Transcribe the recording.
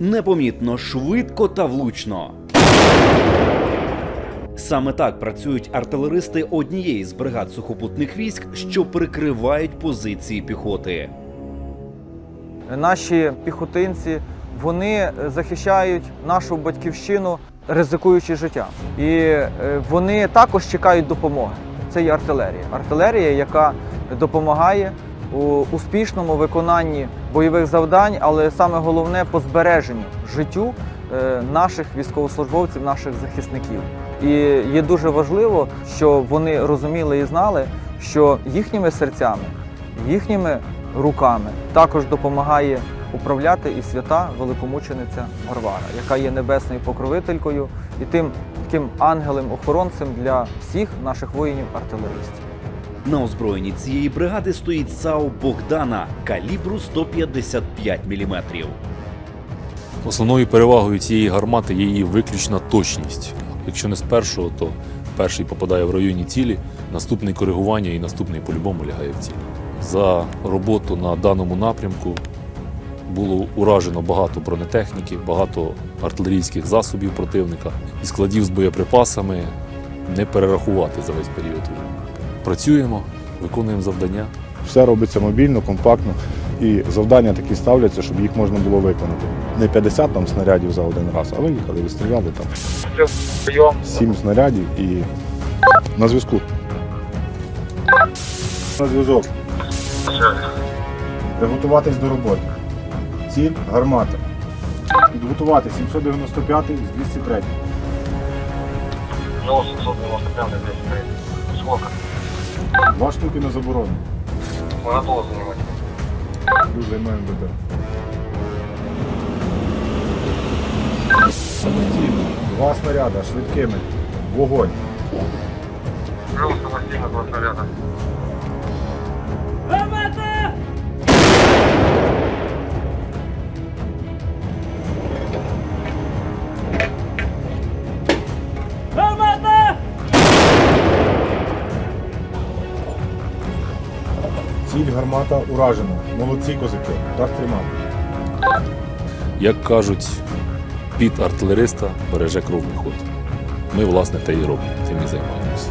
Непомітно, швидко та влучно. Саме так працюють артилеристи однієї з бригад сухопутних військ, що прикривають позиції піхоти. Наші піхотинці вони захищають нашу батьківщину, ризикуючи життя. І е, вони також чекають допомоги. Це є артилерія. Артилерія, яка допомагає у успішному виконанні бойових завдань, але саме головне по збереженню життю е, наших військовослужбовців, наших захисників. І є дуже важливо, що вони розуміли і знали, що їхніми серцями, їхніми руками також допомагає управляти і свята великомучениця Варвара, яка є небесною покровителькою і тим таким ангелем-охоронцем для всіх наших воїнів-артилеристів. На озброєнні цієї бригади стоїть САУ Богдана калібру 155 мм. Основною перевагою цієї гармати є її виключна точність. Якщо не з першого, то перший попадає в районі цілі, наступний коригування і наступний по-любому лягає в ціль. За роботу на даному напрямку було уражено багато бронетехніки, багато артилерійських засобів противника і складів з боєприпасами не перерахувати за весь період. Працюємо, виконуємо завдання. Все робиться мобільно, компактно. І завдання такі ставляться, щоб їх можна було виконати. Не 50 там снарядів за один раз, а виїхали, відстріляли там. Сім снарядів і на зв'язку. На зв'язок. Приготуватись до роботи. Ціль гармата. Підготувати 795 з 203. Ну, 795 203. Сколько? Два штуки не заборонено. Мы готовы занимать. Плюс займаємо БТ. Самостійно. Два снаряда швидкими. Вогонь. Плюс самостійно два снаряда. Ціль гармата уражена. Молодці козаки. Так тримати. Як кажуть, під артилериста береже кров ход. Ми, власне, те і робимо, цим і займаємося.